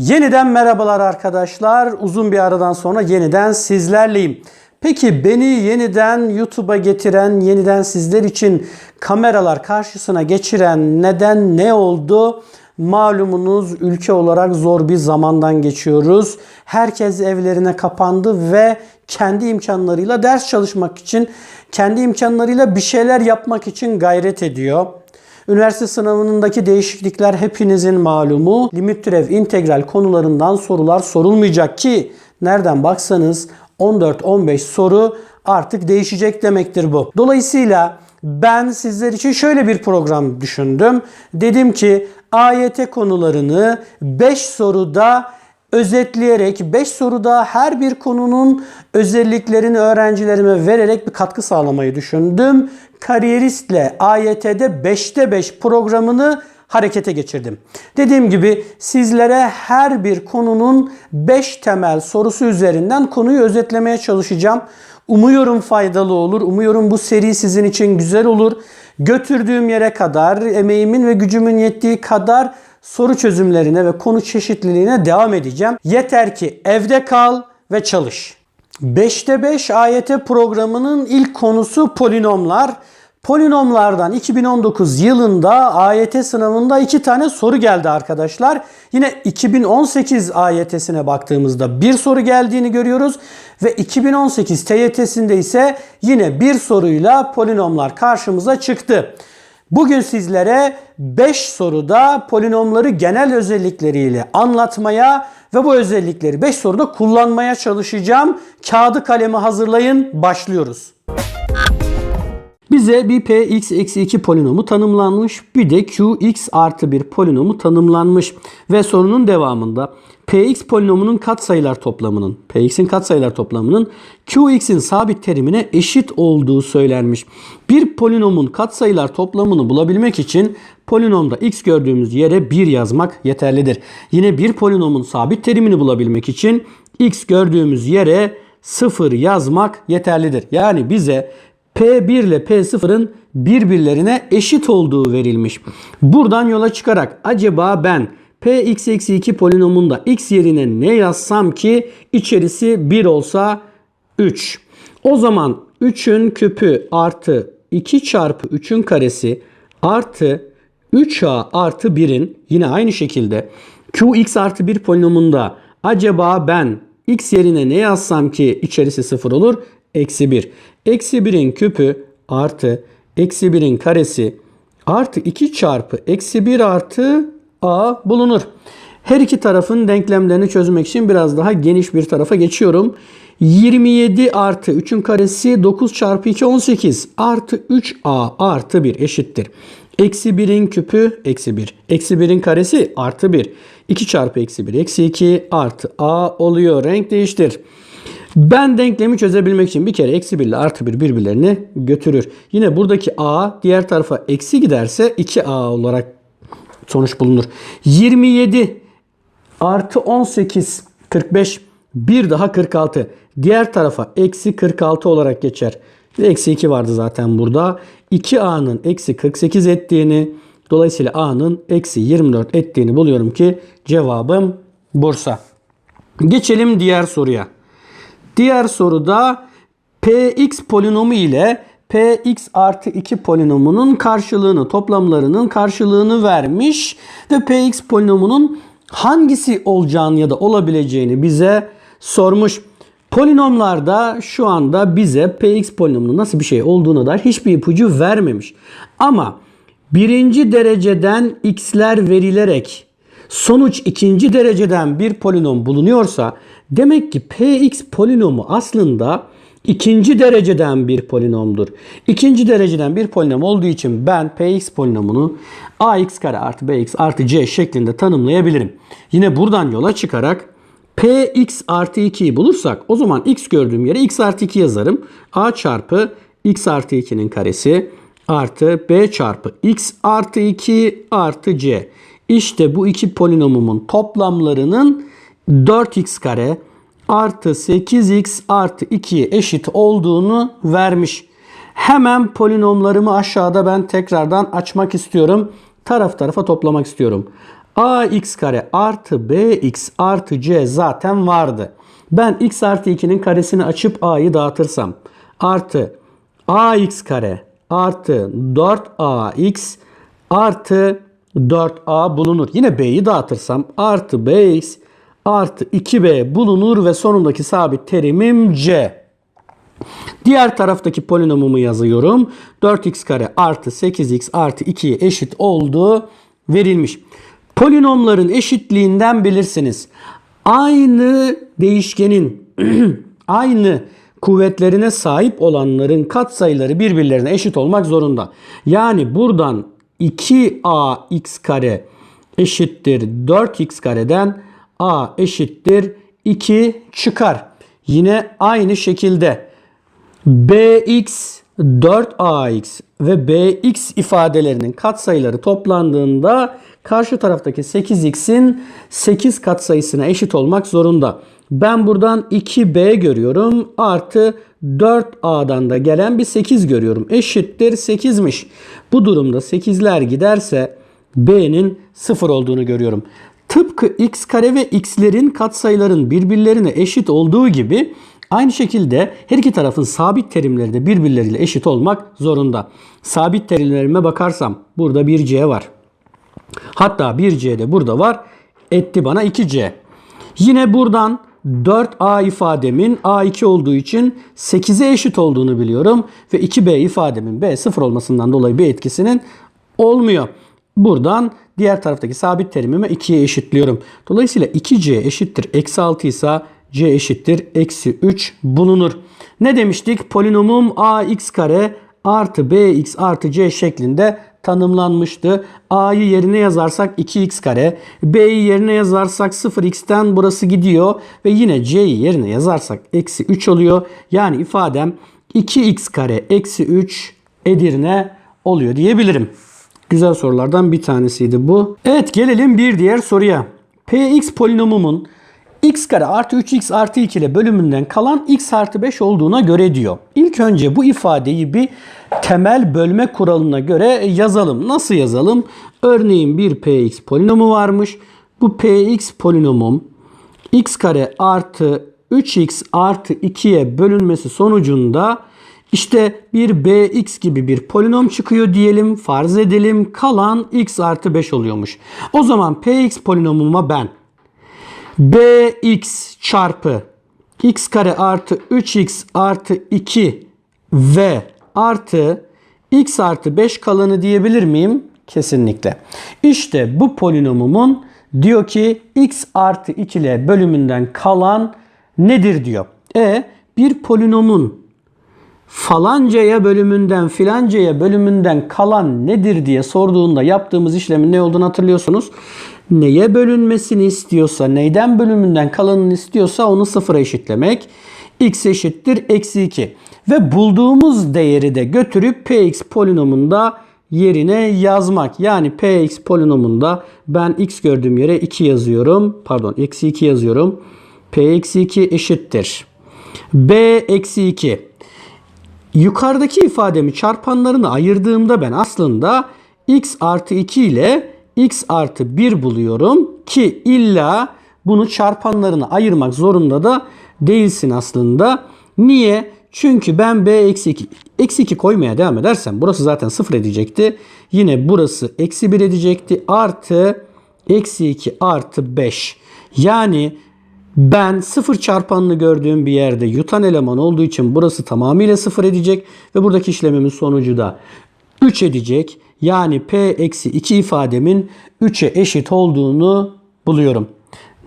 Yeniden merhabalar arkadaşlar. Uzun bir aradan sonra yeniden sizlerleyim. Peki beni yeniden YouTube'a getiren, yeniden sizler için kameralar karşısına geçiren neden ne oldu? Malumunuz ülke olarak zor bir zamandan geçiyoruz. Herkes evlerine kapandı ve kendi imkanlarıyla ders çalışmak için, kendi imkanlarıyla bir şeyler yapmak için gayret ediyor. Üniversite sınavındaki değişiklikler hepinizin malumu. Limit türev integral konularından sorular sorulmayacak ki nereden baksanız 14-15 soru artık değişecek demektir bu. Dolayısıyla ben sizler için şöyle bir program düşündüm. Dedim ki AYT konularını 5 soruda özetleyerek 5 soruda her bir konunun özelliklerini öğrencilerime vererek bir katkı sağlamayı düşündüm. Kariyeristle AYT'de 5'te 5 programını harekete geçirdim. Dediğim gibi sizlere her bir konunun 5 temel sorusu üzerinden konuyu özetlemeye çalışacağım. Umuyorum faydalı olur. Umuyorum bu seri sizin için güzel olur. Götürdüğüm yere kadar, emeğimin ve gücümün yettiği kadar soru çözümlerine ve konu çeşitliliğine devam edeceğim. Yeter ki evde kal ve çalış. 5'te 5 AYT programının ilk konusu polinomlar. Polinomlardan 2019 yılında AYT sınavında iki tane soru geldi arkadaşlar. Yine 2018 AYT'sine baktığımızda bir soru geldiğini görüyoruz. Ve 2018 TYT'sinde ise yine bir soruyla polinomlar karşımıza çıktı. Bugün sizlere 5 soruda polinomları genel özellikleriyle anlatmaya ve bu özellikleri 5 soruda kullanmaya çalışacağım. Kağıdı kalemi hazırlayın, başlıyoruz. Bize bir px eksi 2 polinomu tanımlanmış. Bir de qx artı 1 polinomu tanımlanmış. Ve sorunun devamında px polinomunun katsayılar toplamının, px'in katsayılar toplamının qx'in sabit terimine eşit olduğu söylenmiş. Bir polinomun katsayılar toplamını bulabilmek için polinomda x gördüğümüz yere 1 yazmak yeterlidir. Yine bir polinomun sabit terimini bulabilmek için x gördüğümüz yere 0 yazmak yeterlidir. Yani bize P1 ile P0'ın birbirlerine eşit olduğu verilmiş. Buradan yola çıkarak acaba ben Px eksi 2 polinomunda x yerine ne yazsam ki içerisi 1 olsa 3. O zaman 3'ün küpü artı 2 çarpı 3'ün karesi artı 3a artı 1'in yine aynı şekilde qx artı 1 polinomunda acaba ben x yerine ne yazsam ki içerisi 0 olur? Eksi 1. Eksi 1'in küpü artı eksi 1'in karesi artı 2 çarpı eksi 1 artı a bulunur. Her iki tarafın denklemlerini çözmek için biraz daha geniş bir tarafa geçiyorum. 27 artı 3'ün karesi 9 çarpı 2 18 artı 3a artı 1 eşittir. Eksi 1'in küpü eksi 1. Eksi 1'in karesi artı 1. 2 çarpı eksi 1 eksi 2 artı a oluyor. Renk değiştir. Ben denklemi çözebilmek için bir kere eksi 1 ile artı 1 birbirlerini götürür. Yine buradaki a diğer tarafa eksi giderse 2a olarak sonuç bulunur. 27 artı 18 45 bir daha 46. Diğer tarafa eksi 46 olarak geçer. Eksi 2 vardı zaten burada. 2a'nın eksi 48 ettiğini dolayısıyla a'nın eksi 24 ettiğini buluyorum ki cevabım Bursa. Geçelim diğer soruya. Diğer soruda px polinomu ile px artı 2 polinomunun karşılığını, toplamlarının karşılığını vermiş ve px polinomunun hangisi olacağını ya da olabileceğini bize sormuş. Polinomlarda şu anda bize px polinomunun nasıl bir şey olduğuna dair hiçbir ipucu vermemiş. Ama birinci dereceden x'ler verilerek sonuç ikinci dereceden bir polinom bulunuyorsa demek ki px polinomu aslında ikinci dereceden bir polinomdur. İkinci dereceden bir polinom olduğu için ben px polinomunu ax kare artı bx artı c şeklinde tanımlayabilirim. Yine buradan yola çıkarak px artı 2'yi bulursak o zaman x gördüğüm yere x artı 2 yazarım. a çarpı x artı 2'nin karesi artı b çarpı x artı 2 artı c. İşte bu iki polinomumun toplamlarının 4x kare artı 8x artı 2'ye eşit olduğunu vermiş. Hemen polinomlarımı aşağıda ben tekrardan açmak istiyorum. Taraf tarafa toplamak istiyorum. ax kare artı bx artı c zaten vardı. Ben x artı 2'nin karesini açıp a'yı dağıtırsam artı ax kare artı 4ax artı 4a bulunur. Yine b'yi dağıtırsam artı bx artı 2b bulunur ve sonundaki sabit terimim c. Diğer taraftaki polinomumu yazıyorum. 4x kare artı 8x artı 2'ye eşit olduğu verilmiş. Polinomların eşitliğinden bilirsiniz. Aynı değişkenin aynı kuvvetlerine sahip olanların katsayıları birbirlerine eşit olmak zorunda. Yani buradan 2ax kare eşittir 4x kareden a eşittir 2 çıkar. Yine aynı şekilde bx 4ax ve bx ifadelerinin katsayıları toplandığında karşı taraftaki 8x'in 8 katsayısına eşit olmak zorunda. Ben buradan 2b görüyorum artı 4a'dan da gelen bir 8 görüyorum. Eşittir 8'miş. Bu durumda 8'ler giderse b'nin 0 olduğunu görüyorum. Tıpkı x kare ve x'lerin katsayıların birbirlerine eşit olduğu gibi aynı şekilde her iki tarafın sabit terimleri de birbirleriyle eşit olmak zorunda. Sabit terimlerime bakarsam burada bir c var. Hatta bir c de burada var. Etti bana 2c. Yine buradan 4a ifademin a2 olduğu için 8'e eşit olduğunu biliyorum. Ve 2b ifademin b 0 olmasından dolayı bir etkisinin olmuyor. Buradan diğer taraftaki sabit terimimi 2'ye eşitliyorum. Dolayısıyla 2c eşittir eksi 6 ise c eşittir eksi 3 bulunur. Ne demiştik? Polinomum ax kare artı bx artı c şeklinde tanımlanmıştı. A'yı yerine yazarsak 2x kare, B'yi yerine yazarsak 0x'ten burası gidiyor ve yine C'yi yerine yazarsak eksi 3 oluyor. Yani ifadem 2x kare eksi 3 Edirne oluyor diyebilirim. Güzel sorulardan bir tanesiydi bu. Evet gelelim bir diğer soruya. Px polinomumun x kare artı 3x artı 2 ile bölümünden kalan x artı 5 olduğuna göre diyor. İlk önce bu ifadeyi bir temel bölme kuralına göre yazalım. Nasıl yazalım? Örneğin bir px polinomu varmış. Bu px polinomum x kare artı 3x artı 2'ye bölünmesi sonucunda işte bir bx gibi bir polinom çıkıyor diyelim. Farz edelim kalan x artı 5 oluyormuş. O zaman px polinomuma ben bx çarpı x kare artı 3x artı 2 v artı x artı 5 kalanı diyebilir miyim? Kesinlikle. İşte bu polinomumun diyor ki x artı 2 ile bölümünden kalan nedir diyor. E bir polinomun falancaya bölümünden filancaya bölümünden kalan nedir diye sorduğunda yaptığımız işlemin ne olduğunu hatırlıyorsunuz. Neye bölünmesini istiyorsa, neyden bölümünden kalanını istiyorsa onu sıfıra eşitlemek. x eşittir eksi 2. Ve bulduğumuz değeri de götürüp px polinomunda yerine yazmak. Yani px polinomunda ben x gördüğüm yere 2 yazıyorum. Pardon eksi 2 yazıyorum. p eksi 2 eşittir. b eksi 2 yukarıdaki ifademi çarpanlarını ayırdığımda ben aslında x artı 2 ile x artı 1 buluyorum ki illa bunu çarpanlarını ayırmak zorunda da değilsin aslında. Niye? Çünkü ben b eksi 2, eksi 2 koymaya devam edersem burası zaten 0 edecekti. Yine burası eksi 1 edecekti. Artı eksi 2 artı 5. Yani ben sıfır çarpanını gördüğüm bir yerde yutan eleman olduğu için burası tamamıyla sıfır edecek ve buradaki işlemimin sonucu da 3 edecek. Yani p eksi 2 ifademin 3'e eşit olduğunu buluyorum.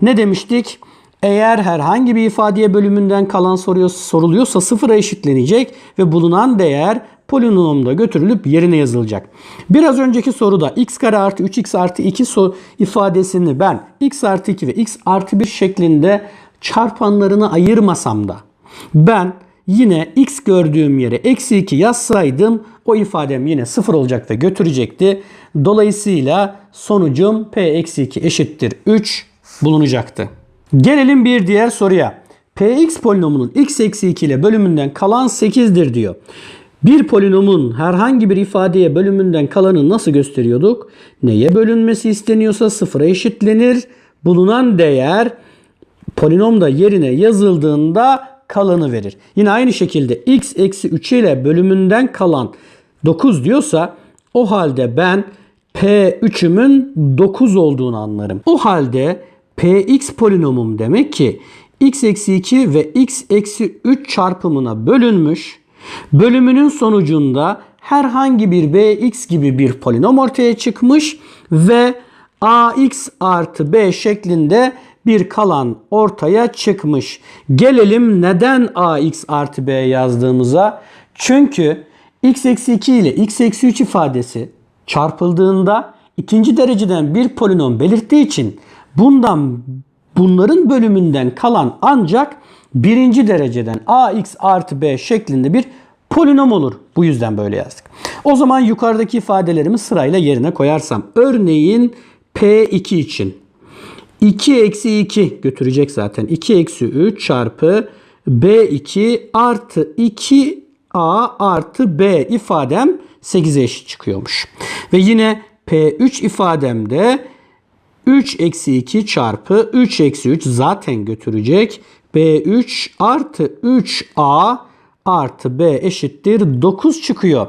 Ne demiştik? Eğer herhangi bir ifadeye bölümünden kalan soruyor, soruluyorsa sıfıra eşitlenecek ve bulunan değer polinomda götürülüp yerine yazılacak. Biraz önceki soruda x kare artı 3x artı 2 so ifadesini ben x artı 2 ve x artı 1 şeklinde çarpanlarını ayırmasam da ben yine x gördüğüm yere eksi 2 yazsaydım o ifadem yine 0 olacak ve götürecekti. Dolayısıyla sonucum p eksi 2 eşittir 3 bulunacaktı. Gelelim bir diğer soruya. px polinomunun x eksi 2 ile bölümünden kalan 8'dir diyor. Bir polinomun herhangi bir ifadeye bölümünden kalanı nasıl gösteriyorduk? Neye bölünmesi isteniyorsa sıfıra eşitlenir. Bulunan değer polinomda yerine yazıldığında kalanı verir. Yine aynı şekilde x eksi 3 ile bölümünden kalan 9 diyorsa o halde ben P3'ümün 9 olduğunu anlarım. O halde Px polinomum demek ki x eksi 2 ve x eksi 3 çarpımına bölünmüş. Bölümünün sonucunda herhangi bir bx gibi bir polinom ortaya çıkmış ve ax artı b şeklinde bir kalan ortaya çıkmış. Gelelim neden ax artı b yazdığımıza. Çünkü x eksi 2 ile x eksi 3 ifadesi çarpıldığında ikinci dereceden bir polinom belirttiği için bundan bunların bölümünden kalan ancak birinci dereceden ax artı b şeklinde bir polinom olur. Bu yüzden böyle yazdık. O zaman yukarıdaki ifadelerimi sırayla yerine koyarsam. Örneğin P2 için 2 eksi 2 götürecek zaten. 2 eksi 3 çarpı B2 artı 2A artı B ifadem 8'e eşit çıkıyormuş. Ve yine P3 ifademde 3 eksi 2 çarpı 3 eksi 3 zaten götürecek. B3 artı 3A artı B eşittir 9 çıkıyor.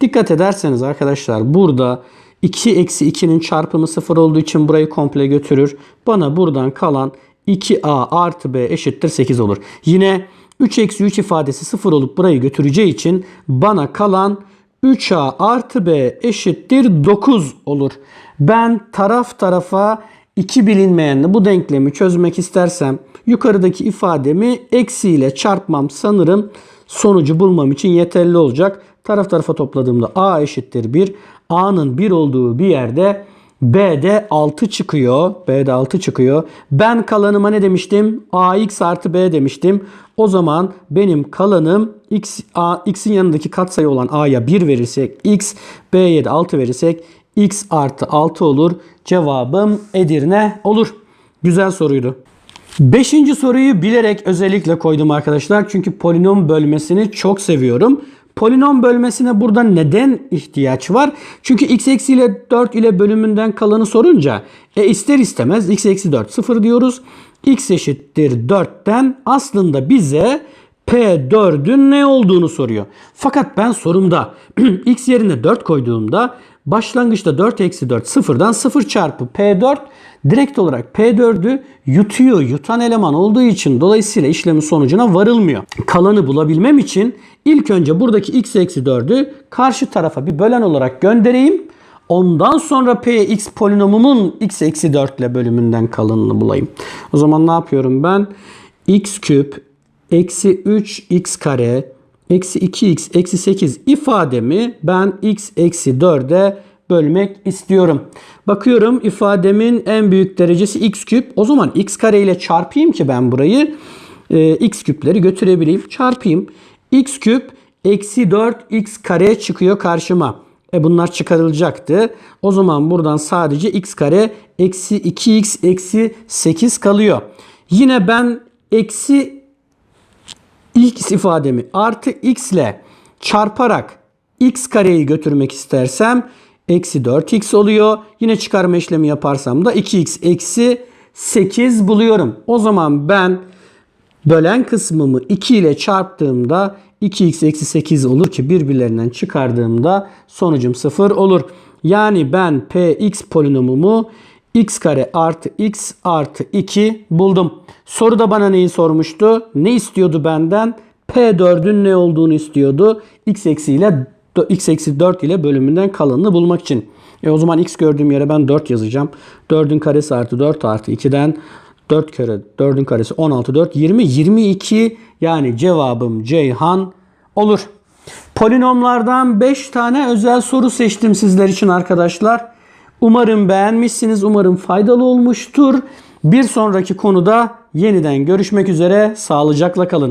Dikkat ederseniz arkadaşlar burada 2 eksi 2'nin çarpımı 0 olduğu için burayı komple götürür. Bana buradan kalan 2A artı B eşittir 8 olur. Yine 3 eksi 3 ifadesi 0 olup burayı götüreceği için bana kalan 3A artı B eşittir 9 olur. Ben taraf tarafa iki bilinmeyenle bu denklemi çözmek istersem yukarıdaki ifademi eksiyle çarpmam sanırım sonucu bulmam için yeterli olacak. Taraf tarafa topladığımda A eşittir 1. A'nın 1 olduğu bir yerde B'de 6 çıkıyor. B'de 6 çıkıyor. Ben kalanıma ne demiştim? AX artı B demiştim. O zaman benim kalanım X, A, X'in yanındaki katsayı olan A'ya 1 verirsek X, B'ye de 6 verirsek X artı 6 olur. Cevabım Edirne olur. Güzel soruydu. Beşinci soruyu bilerek özellikle koydum arkadaşlar. Çünkü polinom bölmesini çok seviyorum. Polinom bölmesine burada neden ihtiyaç var? Çünkü x eksi ile 4 ile bölümünden kalanı sorunca e ister istemez x eksi 4 0 diyoruz. x eşittir 4'ten aslında bize P4'ün ne olduğunu soruyor. Fakat ben sorumda x yerine 4 koyduğumda başlangıçta 4 eksi 4 sıfırdan 0 çarpı P4 direkt olarak P4'ü yutuyor. Yutan eleman olduğu için dolayısıyla işlemin sonucuna varılmıyor. Kalanı bulabilmem için ilk önce buradaki x eksi 4'ü karşı tarafa bir bölen olarak göndereyim. Ondan sonra px polinomumun x eksi 4 ile bölümünden kalanını bulayım. O zaman ne yapıyorum ben? x küp eksi 3x kare eksi 2x eksi 8 ifademi ben x eksi 4'e bölmek istiyorum. Bakıyorum ifademin en büyük derecesi x küp. O zaman x kare ile çarpayım ki ben burayı e, x küpleri götürebileyim. Çarpayım. x küp eksi 4x kare çıkıyor karşıma. E bunlar çıkarılacaktı. O zaman buradan sadece x kare eksi 2x eksi 8 kalıyor. Yine ben eksi x ifademi artı x ile çarparak x kareyi götürmek istersem eksi 4x oluyor. Yine çıkarma işlemi yaparsam da 2x eksi 8 buluyorum. O zaman ben bölen kısmımı 2 ile çarptığımda 2x eksi 8 olur ki birbirlerinden çıkardığımda sonucum 0 olur. Yani ben px polinomumu x kare artı x artı 2 buldum. Soruda bana neyi sormuştu? Ne istiyordu benden? P4'ün ne olduğunu istiyordu. x eksi ile x eksi 4 ile bölümünden kalanını bulmak için. E o zaman x gördüğüm yere ben 4 yazacağım. 4'ün karesi artı 4 artı 2'den 4 kere 4'ün karesi 16 4 20 22 yani cevabım Ceyhan olur. Polinomlardan 5 tane özel soru seçtim sizler için arkadaşlar. Umarım beğenmişsiniz. Umarım faydalı olmuştur. Bir sonraki konuda yeniden görüşmek üzere. Sağlıcakla kalın.